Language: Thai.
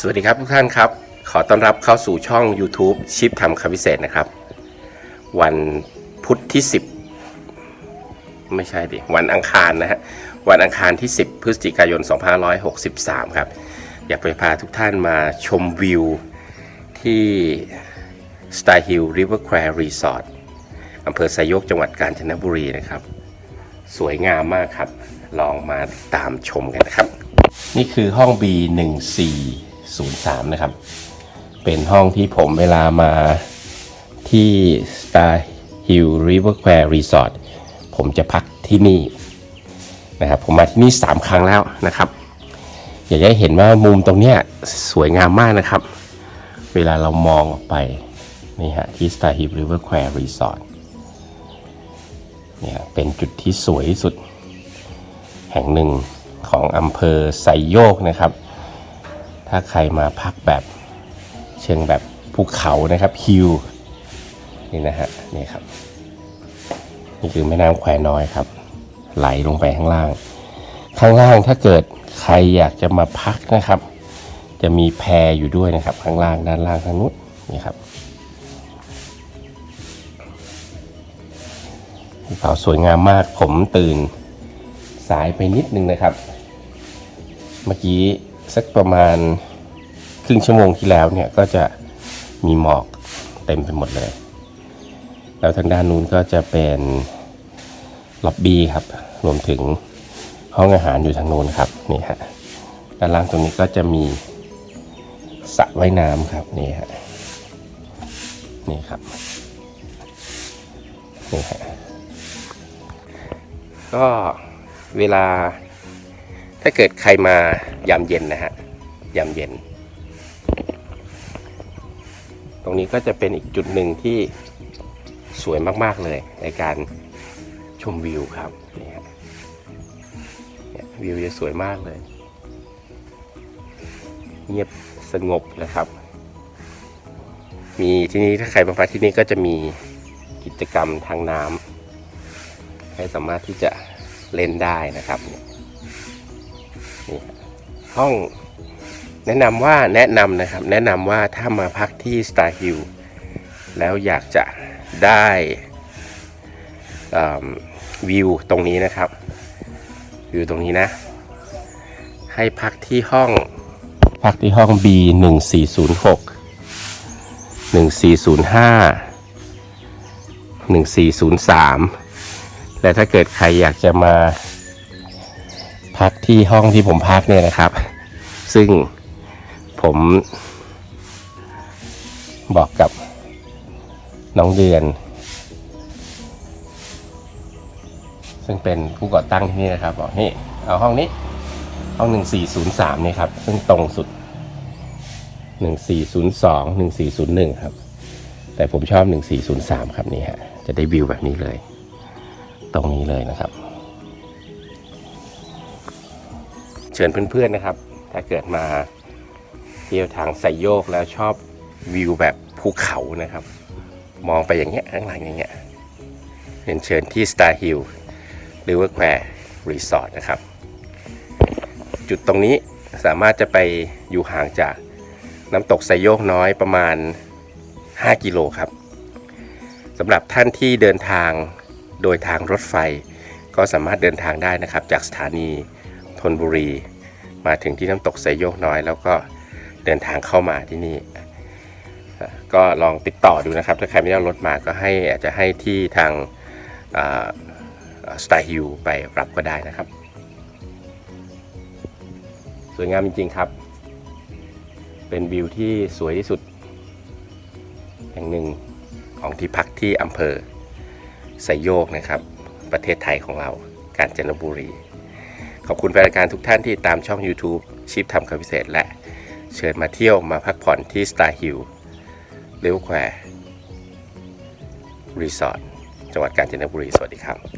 สวัสดีครับทุกท่านครับ ขอต้อนรับเข้าสู่ช่อง YouTube ชิปทำคำพิเศษนะครับ วันพุธที่ 10 ไม่ใช่ดิ วันอังคารนะฮะ วันอังคารที่ 10 พฤศจิกายน 2563 ครับ อยากไปพาทุกท่านมาชมวิวที่ Star Hill River Quay Resort อำเภอไซโยกจังหวัดกาญจนบุรีนะครับ สวยงามมากครับ ลองมาตามชมกันนะครับ นี่คือห้อง B 1 4 0 3 นะครับ เป็นห้องที่ผมเวลามาที่ Star Hill River Quay Resort ผมจะพักที่นี่นะครับผมมาที่นี่ 3 ครั้งแล้วนะครับ อยากจะให้เห็นว่ามุมตรงเนี้ยสวยงามมากนะครับ เวลาเรามองออกไปนี่ฮะที่ Star Hill River Quay Resort เนี่ยเป็นจุดที่สวยที่สุด แห่งหนึ่งของอำเภอไซโยกนะครับ ถ้าใครมาพักแบบเชิงแบบภูเขานะครับฮิวนี่นะฮะนี่ครับนี่คือแม่น้ำแควน้อยครับ ไหลลงไปข้างล่าง ข้างล่างถ้าเกิดใครอยากจะมาพักนะครับ จะมีแพอยู่ด้วยนะครับ ข้างล่างด้านล่างทางนู้นนี่ครับภูเขาสวยงามมากผมตื่นสายไปนิดนึงนะครับ เมื่อกี้ สักประมาณครึ่งชั่วโมงที่แล้วเนี่ยก็จะมีหมอกเต็มไปหมดเลย แล้วทางด้านนู้นก็จะเป็นล็อบบี้ครับ รวมถึงห้องอาหารอยู่ทางนู้นครับนี่ฮะด้านล่างตรงนี้ก็จะมีสระว่ายน้ำครับนี่ฮะนี่ครับนี่ฮะก็เวลาถ้าเกิดใครมา ยามเย็นนะฮะยามเย็น ตรงนี้ก็จะเป็นอีกจุดหนึ่งที่สวยมากๆเลยในการชมวิวครับนี่ฮะเนี่ยวิวจะสวยมากเลย เงียบสงบนะครับ มีที่นี่ถ้าใครมาพักที่นี่ก็จะมีกิจกรรมทางน้ำให้สามารถที่จะเล่นได้นะครับนี่ ห้องแนะนำว่าแนะนำนะครับ แนะนำว่าถ้ามาพักที่ Star Hill แล้วอยากจะได้วิวตรงนี้นะครับวิวตรงนี้นะ ให้พักที่ห้อง พักที่ห้อง B 1 4 0 6 1 4 0 5 1 4 0 3 และถ้าเกิดใครอยากจะมา พักที่ห้องที่ผมพักเนี่ยนะครับ ซึ่งผมบอกกับน้องเดือน ซึ่งเป็นผู้ก่อตั้งที่นี่นะครับ บอกนี่เอาห้องนี้ ห้อง1403นี่ครับ ซึ่งตรงสุด1402 1401ครับ แต่ผมชอบ1403ครับนี่ฮะจะได้วิวแบบนี้เลย ตรงนี้เลยนะครับ ชิญเพื่อนๆนะครับ ถ้าเกิดมาเที่ยวทางไซโยกแล้วชอบวิวแบบภูเขานะครับ มองไปอย่างเงี้ยข้างหลังอย่างเงี้ยเรียนเชิญที่ Star Hill River Quay Resort นะครับ จุดตรงนี้สามารถจะไปอยู่ห่างจากน้ำตกไซโยกน้อยประมาณ 5 กิโลครับสำหรับท่านที่เดินทางโดยทางรถไฟ ก็สามารถเดินทางได้นะครับ จากสถานี ธนบุรี มาถึงที่น้ำตกไซโยกน้อย แล้วก็เดินทางเข้ามาที่นี่ ก็ลองติดต่อดูนะครับ ถ้าใครไม่ได้รถมาก็ให้อาจจะให้ที่ทางสไตล์ฮิลไปรับก็ได้นะครับ สวยงามจริงๆครับ เป็นวิวที่สวยที่สุด แห่งหนึ่งของที่พักที่อำเภอไซโยกนะครับ ประเทศไทยของเรากาญจนบุรี ขอบคุณแฟนรายการทุกท่านที่ตามช่อง YouTube ชิปทำคำพิเศษ และเชิญมาเที่ยวมาพักผ่อนที่ Star Hill เลี้ยวแควร์รีสอร์ทจังหวัดกาญจนบุรี สวัสดีครับ